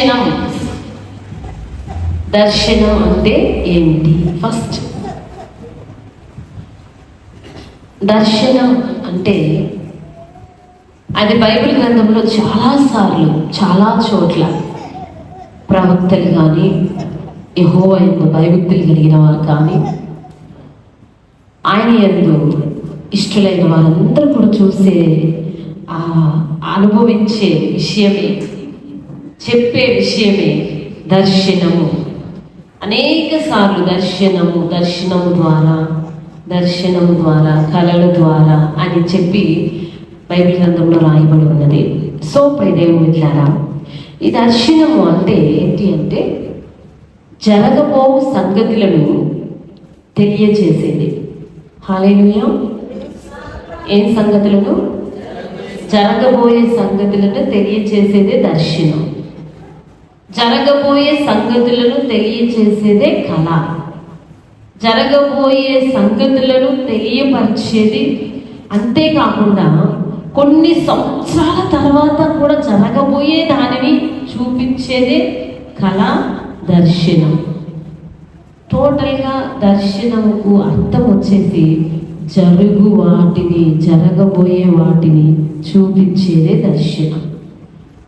దర్శనం. దర్శనం అంటే ఏమిటి ఫస్ట్ దర్శనం అంటే అది బైబిల్ గ్రంథంలో చాలాసార్లు చాలా చోట్ల ప్రవక్తలు కానీ యహో ఎందు భయభక్తులు కలిగిన వారు కానీ ఆయన ఎందు ఇష్టలైన వారందరూ కూడా చూసే ఆ అనుభవించే విషయమే. చెప్పే విషయమే దర్శనము. అనేక సార్లు దర్శనము దర్శనము ద్వారా దర్శనము ద్వారా కళల ద్వారా అని చెప్పి బైబిల్ గ్రంథంలో రాయబడి ఉన్నది. సో ప్రియదేవునిలారా ఈ దర్శనము అంటే ఏంటి అంటే జరగబో సంగతులను తెలియచేసేది. హాలేలుయా ఏం సంగతులను? జరగబోయే సంగతులను తెలియచేసేదే దర్శనం. జరగబోయే సంగతులను తెలియచేసేదే కళ. జరగబోయే సంగతులను తెలియపరిచేది అంతేకాకుండా కొన్ని సంవత్సరాల తర్వాత కూడా జరగబోయే దానిని చూపించేదే కళ దర్శనం. టోటల్గా దర్శనముకు అర్థం వచ్చేసి జరుగు వాటిని జరగబోయే వాటిని చూపించేదే దర్శనం.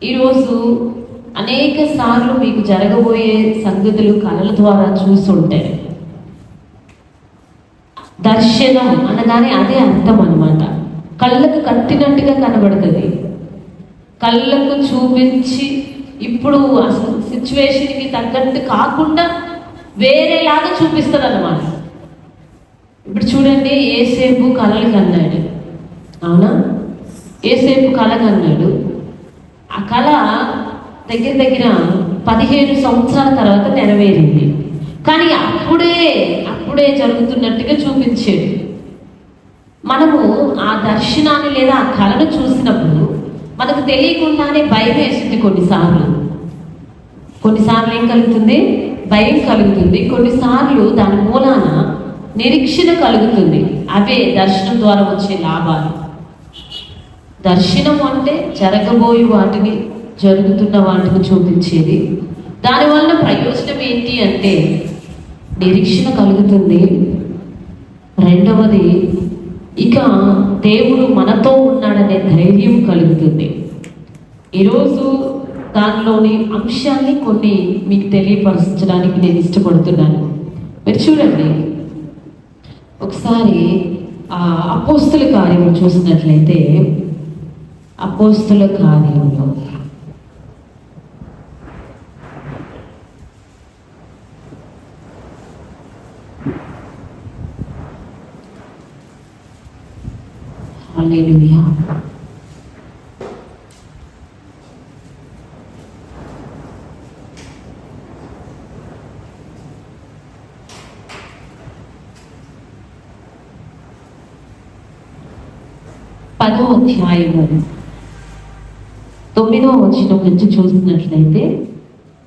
ఈరోజు అనేక సార్లు మీకు జరగబోయే సంగతులు కళల ద్వారా చూస్తుంటారు దర్శనం అనగానే అదే అర్థం అనమాట కళ్ళకు కట్టినట్టుగా కనబడుతుంది. కళ్ళకు చూపించి ఇప్పుడు అసలు సిచ్యువేషన్కి తగ్గట్టు కాకుండా వేరేలాగా చూపిస్తుంది అనమాట ఇప్పుడు చూడండి ఏసేపు కళలు కన్నాడు. అవునా? ఏసేపు కళ కన్నాడు. ఆ కళ దగ్గర దగ్గర పదిహేను సంవత్సరాల తర్వాత నెరవేరింది. కానీ అప్పుడే అప్పుడే జరుగుతున్నట్టుగా చూపించాడు మనము ఆ దర్శనాన్ని లేదా ఆ కళను చూసినప్పుడు మనకు తెలియకుండానే భయం వేస్తుంది కొన్నిసార్లు. కొన్నిసార్లు ఏం కలుగుతుంది? భయం కలుగుతుంది. కొన్నిసార్లు దాని మూలాన నిరీక్షణ కలుగుతుంది. అవే దర్శనం ద్వారా వచ్చే లాభాలు. దర్శనం అంటే జరగబోయే వాటిని జరుగుతున్న వాటిని చూపించేది. దానివల్ల ప్రయోజనం ఏంటి అంటే నిరీక్షణ కలుగుతుంది. రెండవది ఇక దేవుడు మనతో ఉన్నాడనే ధైర్యం కలుగుతుంది. ఈరోజు దానిలోని అంశాన్ని కొన్ని మీకు తెలియపరచడానికి నేను ఇష్టపడుతున్నాను. మీరు చూడండి. ఒకసారి ఆ అపోస్తుల కార్యం చూసినట్లయితే అపోస్తుల కార్యంలో హల్లెలూయా పదో అధ్యాయము. తొమ్మిదో వచ్చిన నుంచి చూసినట్లయితే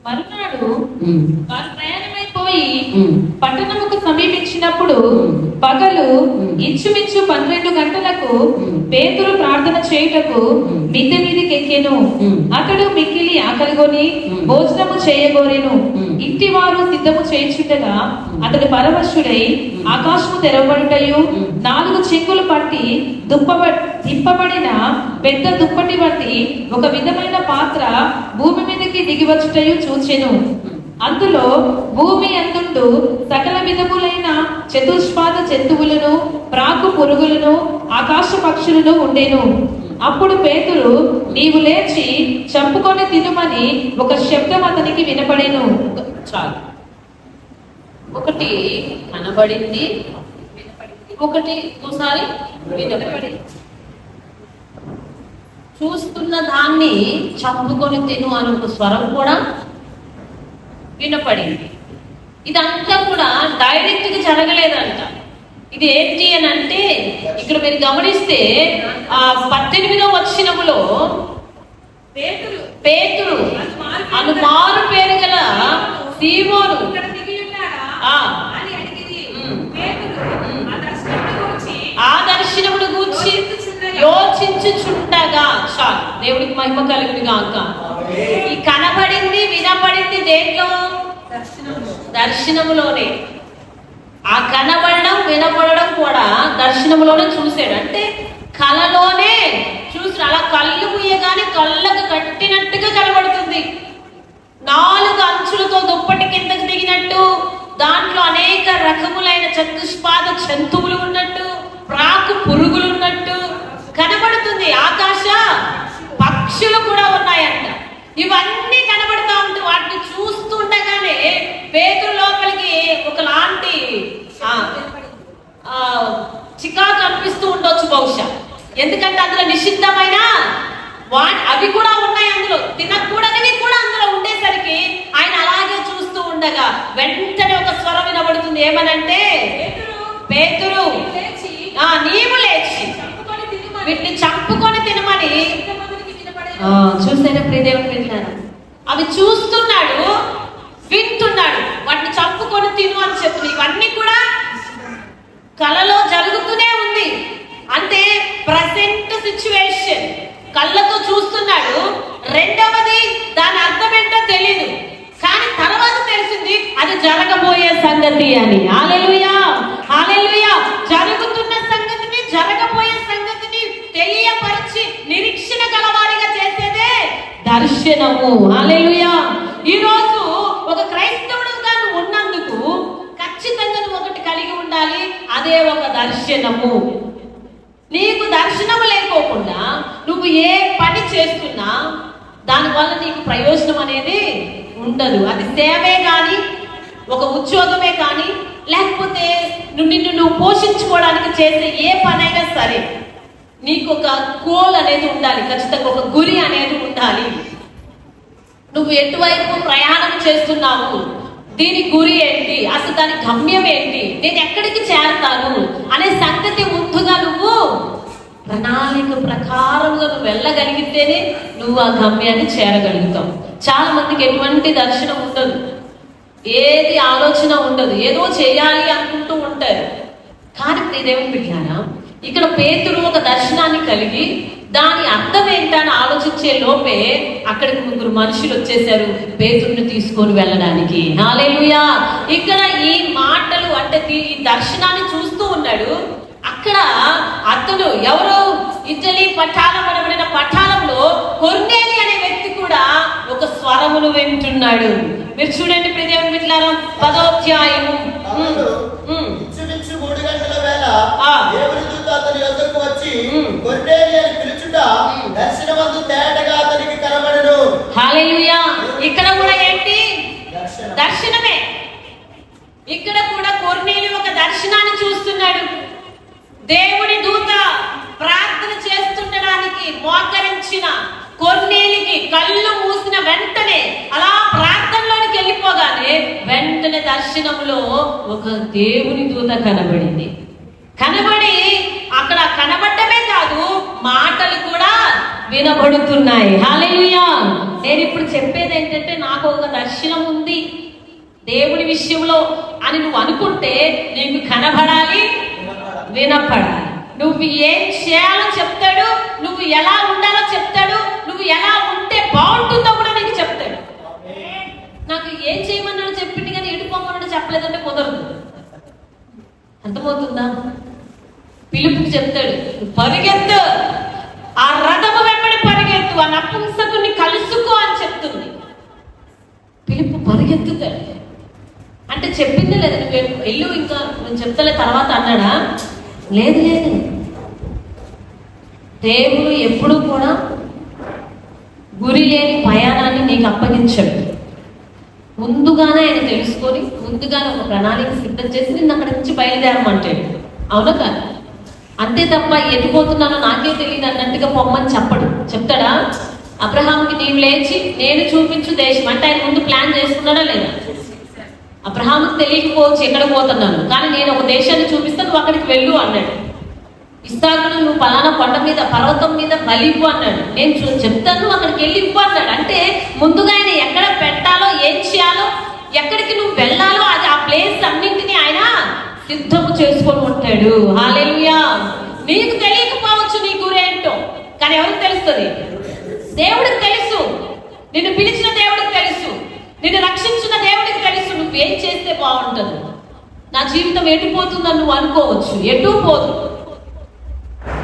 మరునాడు ఉమ్, పట్టణముకు సమీపించినప్పుడు పగలు ఇంచుమించు పన్నెండు గంటలకు పేతురు ప్రార్థన చేయుటకు మిద్దె మీదకి ఎక్కెను అతడు మిక్కిలి ఆకలిగొని భోజనము చేయగోరెను ఇంటి వారు సిద్ధము చేయించుండగా అతడు పరవశుడై ఆకాశము తెరవబడుటయు నాలుగు చెంగులు పట్టి దుప్పబ దిప్పబడిన పెద్ద దుప్పటి వంటి ఒక విధమైన పాత్ర భూమి మీదకి దిగివచ్చుటయు చూచెను. అందులో భూమి అందుండు సకల విధములైన చతుష్పాద జంతువులను ప్రాకు పురుగులను ఆకాశ పక్షులను ఉండేను. అప్పుడు పేతురు నీవు లేచి చంపుకొని తినుమని ఒక శబ్దం అతనికి వినపడేను. చాలు. ఒకటి కనబడింది. ఒకటి ఒకసారి వినపడింది. చూస్తున్న దాన్ని చంపుకొని తిను అని ఒక స్వరం కూడా వినపడింది. ఇదంతా కూడా డైరెక్ట్గా జరగలేదంట. ఇది ఏంటి అని అంటే ఇక్కడ మీరు గమనిస్తే ఆ పద్దెనిమిదో వచ్చినములో పేతురు. పేతురు అను మారు పేరు గల సీమోను. ఆ, దర్శనమును గురించి. యోచించుచుండగా. చాలు దేవుడికి మహిమ కలిగింది గాక ఈ కనబడింది దర్శనంలో దర్శనములోనే. ఆ కనబడడం వినపడడం కూడా దర్శనములోనే చూశాడు. అంటే కలలోనే చూసి అలా కళ్ళు ముయ్యగానే కళ్ళకు కట్టినట్టుగా కనబడుతుంది. నాలుగు అంచులతో దుప్పటి కిందకి దిగినట్టు దాంట్లో అనేక రకములైన చతుష్పాద జంతువులు ఉన్నట్టు ప్రాకు పురుగులు ఉన్నట్టు కనబడుతుంది. ఆకాశ పక్షులు కూడా ఉన్నాయంట. ఇవన్నీ కనబడతా ఉంటే వాటిని చూస్తుండగానే పేతురు లోపలికి ఒకలాంటి చికాకు అనిపిస్తూ ఉండొచ్చు బహుశా. ఎందుకంటే అందులో నిషిద్ధమైన వా అవి కూడా ఉన్నాయి అందులో. తినకూడనివి కూడా అందులో ఉండేసరికి ఆయన అలాగే చూస్తూ ఉండగా వెంటనే ఒక స్వరం వినబడుతుంది. ఏమనంటే పేతురు నీవు లేచి వీటిని ఎంతమందికి చూసారా ప్రియదేవుని వింటారా అవి చూస్తున్నాడు వింటున్నాడు. వాటిని చంపుకొని తిను అని చెప్తుంది. ఇవన్నీ కూడా కలలో జరుగుతూనే ఉంది. అంటే ప్రజెంట్ సిచ్యువేషన్ కళ్ళతో చూస్తున్నాడు. రెండవది దాని అర్థం ఏంటో తెలియదు కానీ తర్వాత తెలిసింది అది జరగబోయే సంగతి అని. హాలెలుయా హాలెలుయా జరుగుతున్న సంగతిని జరగబోయే సంగతిని తెలియపరిచి నిరీక్షణ గలవారిగా చేసేదే దర్శనము హాలెలుయా ఈ రోజు ఒక క్రైస్తవుడుగా నువ్వు ఉన్నందుకు ఖచ్చితంగా నువ్వు ఒకటి కలిగి ఉండాలి. అదే ఒక దర్శనము. నీకు దర్శనము లేకోకుండా నువ్వు ఏ పని చేస్తున్నా దానివల్ల నీకు ప్రయోజనం అనేది ఉండదు. అది సేవే కానీ ఒక ఉద్యోగమే కానీ లేకపోతే నువ్వు నిన్ను నువ్వు పోషించుకోవడానికి చేసే ఏ పనైనా సరే నీకు ఒక గోల్ అనేది ఉండాలి. ఖచ్చితంగా ఒక గురి అనేది ఉండాలి. నువ్వు ఎటువైపు ప్రయాణం చేస్తున్నావు? దీని గురి ఏంటి? అసలు దాని గమ్యం ఏంటి? నేను ఎక్కడికి చేరతాను? అనే సంగతి ముందుగా నువ్వు ప్రణాళిక ప్రకారంగా నువ్వు వెళ్ళగలిగితేనే నువ్వు ఆ గమ్యాన్ని చేరగలుగుతావు. చాలా మందికి ఎటువంటి దర్శనం ఉండదు. ఏది ఆలోచన ఉండదు. ఏదో చేయాలి అనుకుంటూ ఉంటారు. కానీ ప్రియదేవుని బిడ్డారా ఇక్కడ పేతులు ఒక దర్శనాన్ని కలిగి దాని అర్థం ఏంటని ఆలోచించే లోపే అక్కడికి ముగ్గురు మనుషులు వచ్చేసారు పేతురుని తీసుకొని వెళ్ళడానికి. హాలేలుయా ఇక్కడ ఈ మాటలు అంటే ఈ దర్శనాన్ని చూస్తూ ఉన్నాడు. అక్కడ అతడు ఎవరు? ఇటలీ పఠానం అనబడిన పఠానంలో కొర్నేలి అనే వ్యక్తి కూడా ఒక స్వరమును వింటున్నాడు. మీరు చూడండి ప్రదేవం మిట్లారా పదోధ్యాయము. దేవుని అతని వచ్చి దర్శనమందు తేటగా అతనికి కనబడును. హల్లెలూయా ఇక్కడ కూడా ఏంటి? దర్శనం. దర్శనమే. ఇక్కడ కూడా కొర్నేలి ఒక దర్శనాన్ని చూస్తున్నాడు. దేవుడి దూత ప్రార్థన చేస్తుండడానికి మోకరించిన కొర్నేలికి కళ్ళు మూసిన వెంటనే అలా ప్రార్థనలోనికి వెళ్ళిపోగానే వెంటనే దర్శనంలో ఒక దేవుని దూత కనబడింది. కనబడి అక్కడ కనబడటమే కాదు మాటలు కూడా వినబడుతున్నాయి. హాలేలుయా నేను ఇప్పుడు చెప్పేది ఏంటంటే నాకు ఒక దర్శనం ఉంది. దేవుని విషయంలో అని నువ్వు అనుకుంటే నీకు కనబడాలి వినపడాలి. నువ్వు ఏం చేయాలో చెప్తాడు నువ్వు ఎలా ఉండాలో చెప్తాడు నువ్వు ఎలా ఉంటే బాగుంటుందో కూడా నీకు చెప్తాడు. నాకు ఏం చేయమన్నాడు చెప్పింది కానీ ఎడిపోమన్నాడు చెప్పలేదంటే కుదరదు. అర్థమవుతుందా? పిలుపుకి చెప్తాడు పరిగెత్తు. ఆ రథము వెంబడి పరిగెత్తు ఆ నపుంసకుని కలుసుకో అని చెప్తుంది. పిలుపు పరిగెత్తుతాడు. అంటే చెప్పింది లేదు నువ్వు వెళ్ళు- ఇంకా నేను చెప్తలే తర్వాత అన్నాడా? లేదు లేదు. దేవుడు ఎప్పుడు కూడా గురి లేని ప్రయాణాన్ని నీకు అప్పగించాడు. ముందుగానే ఆయన తెలుసుకొని ముందుగానే ఒక ప్రణాళిక సిద్ధం చేసి నిన్ను అక్కడి నుంచి బయలుదేరమంటాడు. అవునా కాదు? అంతే తప్ప ఎటుపోతున్నానో నాకే తెలియదు అన్నట్టుగా పొమ్మని చెప్పడు. చెప్తాడా? అబ్రహాంకి నీవు లేచి నేను చూపించు దేశం. అంటే ఆయన ముందు ప్లాన్ చేసుకున్నాడా లేదా? అబ్రహాంకి తెలియకపోవచ్చు ఎక్కడ పోతున్నాను. కానీ నేను ఒక దేశాన్ని చూపిస్తాను నువ్వు అక్కడికి వెళ్ళు అన్నాడు. ఇస్తాకును నువ్వు పలానా కొండ మీద పర్వతం మీద బలి ఇవ్వు అన్నాడు. నేను చూ- చెప్తాను అక్కడికి వెళ్ళి ఇవ్వు అన్నాడు. అంటే ముందుగా ఆయన ఎక్కడ పెట్టాలో ఏం చేయాలో ఎక్కడికి నువ్వు వెళ్ళాలో అది ఆ ప్లేస్ అన్నింటినీ సిద్ధము చేసుకొని ఉంటాడు. హాలెలుయా నీకు తెలియకపోవచ్చు నీ గురేంటో కానీ ఎవరికి తెలుస్తుంది? దేవుడికి తెలుసు. నిన్ను పిలిచిన దేవుడికి తెలుసు. నిన్ను రక్షించిన దేవుడికి తెలుసు. నువ్వు బాగుంటుంది? నా జీవితం ఎటుపోతుందని నువ్వు అనుకోవచ్చు. ఎటు పోదు.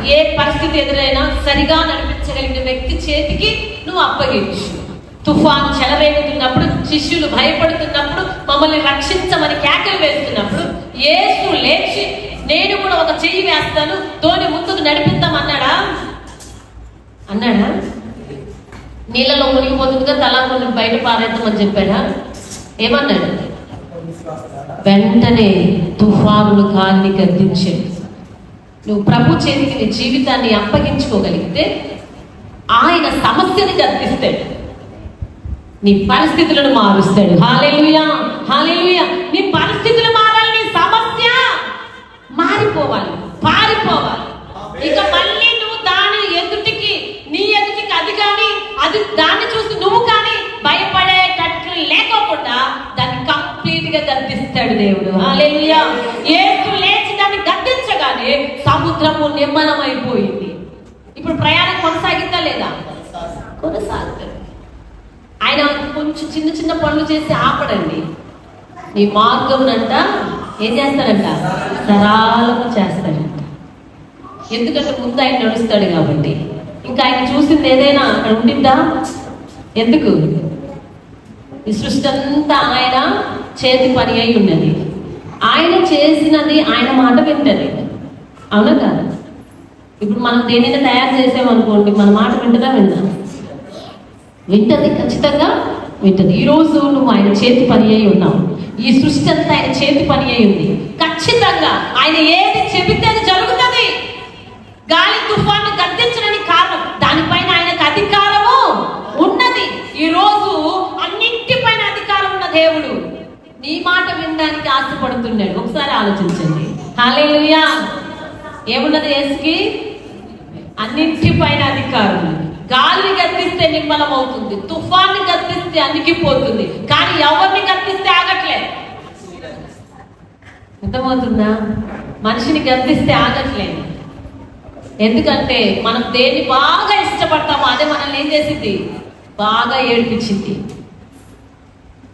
ఏ పరిస్థితి ఎదురైనా సరిగా నడిపించగలిగిన వ్యక్తి చేతికి నువ్వు అప్పగించు. తుఫాను చెలరేగుతున్నప్పుడు శిష్యులు భయపడుతున్నప్పుడు మమ్మల్ని రక్షించమని కేకలు వేస్తున్నప్పుడు యేసు లేచి నేను కూడా ఒక చెయ్యి వేస్తాను తోని ముందుకు నడిపిద్దాం అన్నాడా? నీళ్ళలో మునిగిపోతుందిగా తలాంగులను బయట పారేద్దామని చెప్పాడా? ఏమన్నాడు? వెంటనే తుఫానులు కాలిని గద్దించాడు. నువ్వు ప్రభు చేతికి నీ జీవితాన్ని అప్పగించుకోగలిగితే ఆయన సమస్యని గద్దిస్తాడు. నీ పరిస్థితులను మారుస్తాడు. హాలేలుయా హాలేలుయా నీ పరిస్థితి పారిపోవాలి. పారిపోవాలి. ఇక మళ్ళీ నువ్వు దాని ఎదుటికి నీ ఎదుటికి అది కానీ అది దాన్ని చూసి నువ్వు కానీ భయపడేటట్లు లేకోకుండా దాన్ని కంప్లీట్గా గద్దిస్తాడు దేవుడు. హాలేలుయా ఏసు లేచి దాన్ని గద్దించగానే సముద్రము నిమ్మనమైపోయింది ఇప్పుడు ప్రయాణం కొనసాగిందా లేదా? కొనసాగుతాడు ఆయన కొంచెం చిన్న చిన్న పనులు చేసి ఆపడండి. నీ మార్గమునంట ఏం చేస్తాడంట? సరాలము చేస్తాడంట. ఎందుకంటే ముందు ఆయన నడుస్తాడు కాబట్టి. ఇంకా ఆయన చూసింది ఏదైనా అక్కడ ఉండిద్దా ఎందుకు? ఈ సృష్టి అంతా ఆయన చేతి పని అయి ఉన్నది. ఆయన చేసినది ఆయన మాట వింటది. అవునా కాదు? ఇప్పుడు మనం దేనిని తయారు చేసామనుకోండి మన మాట వింటదా విందా? వింటది ఖచ్చితంగా వింటది. ఈరోజు నువ్వు ఆయన చేతి పని అయి ఉన్నావు. ఈ సృష్టి అంతా ఆయన చేతి పని అయి ఉంది. ఖచ్చితంగా ఆయన ఏది చెబితే అది జరుగుతుంది. గాలి తుఫాను గద్దించడానికి కారణం. దానిపైన ఆయనకు అధికారము ఉన్నది. ఈ రోజు అన్నింటిపైన అధికారం ఉన్న దేవుడు. నీ మాట వినడానికి ఆశపడుతున్నాడు. ఒకసారి ఆలోచించండి. హాలేలుయా ఏమున్నది యేసుకి? అన్నింటిపైన అధికారం గాలిని గద్దిస్తే నిమ్మలం అవుతుంది తుఫాన్ని గద్దిస్తే అణిగిపోతుంది కానీ ఎవరిని గద్దిస్తే ఆగట్లేదు అర్థమవుతుందా? మనిషిని గద్దిస్తే ఆగట్లేదు ఎందుకంటే మనం దేన్ని బాగా ఇష్టపడతామో అదే మనల్ని ఏం చేసింది? బాగా ఏడిపించింది.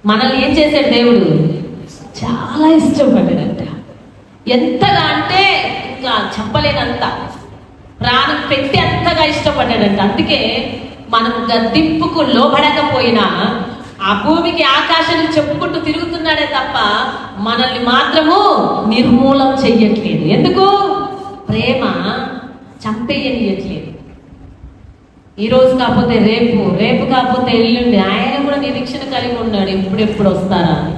మనల్ని ఏం చేశాడు దేవుడు? చాలా ఇష్టపడ్డాడంట. ఎంతగా అంటే ఇంకా చెప్పలేనంత ప్రాణం పెట్టి అంతగా ఇష్టపడ్డాడంట. అందుకే మనం గద్దింపుకు లోబడకపోయినా ఆ భూమికి ఆకాశాన్ని చెప్పుకుంటూ తిరుగుతున్నాడే తప్ప మనల్ని మాత్రము నిర్మూలం చెయ్యట్లేదు. ఎందుకు? ప్రేమ చంపేయనియట్లేదు. ఈరోజు కాకపోతే రేపు రేపు కాకపోతే ఎల్లుండి ఆయన కూడా నిరీక్షణ కలిగి ఉన్నాడు ఎప్పుడెప్పుడు వస్తారా అని.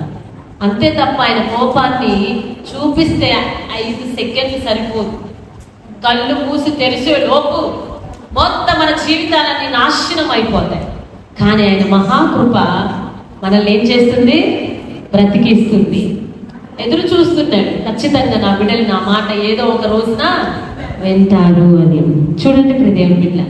అంతే తప్ప ఆయన కోపాన్ని చూపిస్తే ఐదు సెకండ్లు సరిపోదు. కళ్ళు మూసి తెరిచే లోపు మొత్తం మన జీవితాలన్నీ నాశనం అయిపోతాయి. కానీ ఆయన మహాకృప మనల్ని ఏం చేస్తుంది? బ్రతికిస్తుంది. ఎదురు చూస్తున్నాడు. ఖచ్చితంగా నా బిడ్డలు నా మాట ఏదో ఒక రోజున వింటాడు అని. చూడండి ప్రదేవం బిడ్డ.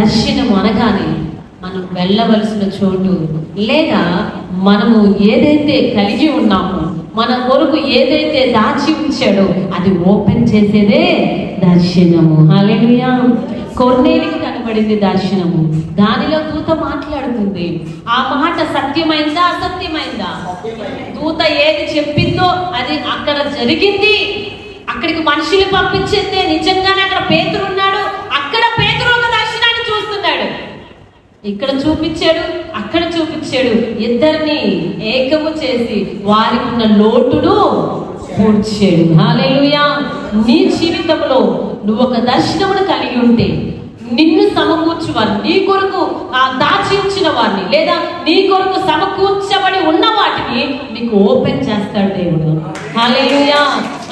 దర్శనం అనగానే మనం వెళ్ళవలసిన చోటు. లేదా మనము ఏదైతే కలిగి ఉన్నామో మన కొరకు ఏదైతే దాచి ఉంచాడో అది ఓపెన్ చేసేదే దర్శనము. హాలేలుయా కొన్నేటికి కనబడింది దర్శనము. దానిలో దూత మాట్లాడుతుంది. ఆ మాట సత్యమైందా అసత్యమైందా? దూత ఏది చెప్పిందో అది అక్కడ జరిగింది. అక్కడికి మనుషులు పంపించేస్తే నిజంగానే అక్కడ పేతురు ఉన్నాడు అక్కడ పేతురు ఒక దర్శనాన్ని చూస్తున్నాడు ఇక్కడ చూపించాడు అక్కడ చూపించాడు. ఇద్దరిని ఏకము చేసి వారికి ఉన్న లోటును పూడ్చాడు. హాలేలుయా నీ జీవితంలో నువ్వు ఒక దర్శనమును కలిగి ఉంటే నిన్ను సమకూర్చు వారు నీ కొరకు ఆ దాచి ఉంచిన వారిని లేదా నీ కొరకు సమకూర్చబడి ఉన్న వాటిని నీకు ఓపెన్ చేస్తాడు దేవుడు. హాలేలుయా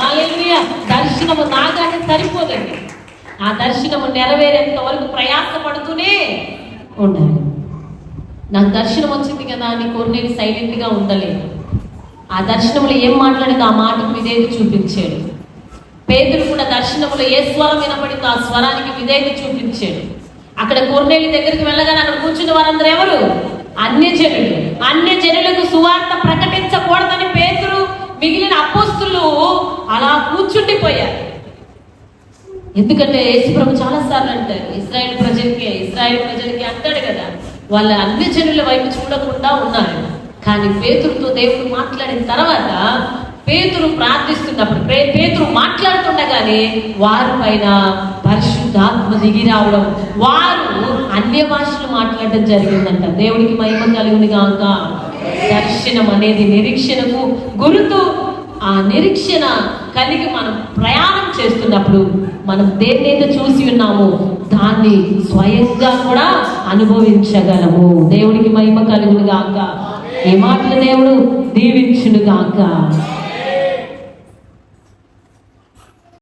హాలేలుయా దర్శనము నాగానే సరిపోదండి. ఆ దర్శనము నెరవేరేంత వరకు ప్రయాసపడుతూనే ఉండాలి. నాకు దర్శనం వచ్చింది కదా అని కొన్నేది సైలెంట్గా ఉండలేదు. ఆ దర్శనంలో ఏం మాట్లాడితే ఆ మాటకు విధేయత చూపించాడు. పేదలు కూడా దర్శనంలో ఏ స్వరం వినపడితే ఆ స్వరానికి విధేయత చూపించాడు. అక్కడ కొన్నేళ్ళ దగ్గరికి వెళ్ళగానే అక్కడ కూర్చున్న వారందరూ ఎవరు? అన్య జనులు. అన్య జనులకు సువార్త ప్రకటించకూడదని పేతురు మిగిలిన అపోస్తులు అలా కూర్చుండిపోయారు. ఎందుకంటే యేసుప్రభు చాలా సార్లు అంటారు ఇస్రాయల్ ప్రజలకి ఇస్రాయల్ ప్రజలకి అంటాడు కదా వాళ్ళ అన్ని జనుల వైపు చూడకుండా ఉన్నారు. కానీ పేతురుతో దేవుడు మాట్లాడిన తర్వాత పేతురు ప్రార్థిస్తున్నప్పుడు పే- పేతురు మాట్లాడుతుండగానే వారి పైన పరిశుద్ధాత్మ దిగి రావడం వారు అన్య భాషలు మాట్లాడడం జరిగిందంట. దేవుడికి మహిమ కలుగుని కాక దర్శనం అనేది నిరీక్షణకు గురుతు ఆ నిరీక్షణ కలిగి మనం ప్రయాణం చేస్తున్నప్పుడు మనం దేన్నైతే చూసి ఉన్నామో దాన్ని స్వయంగా కూడా అనుభవించగలము. దేవుడికి మహిమ కలుగును గాక ఈ మాటలు దేవుడు దీవించును గాక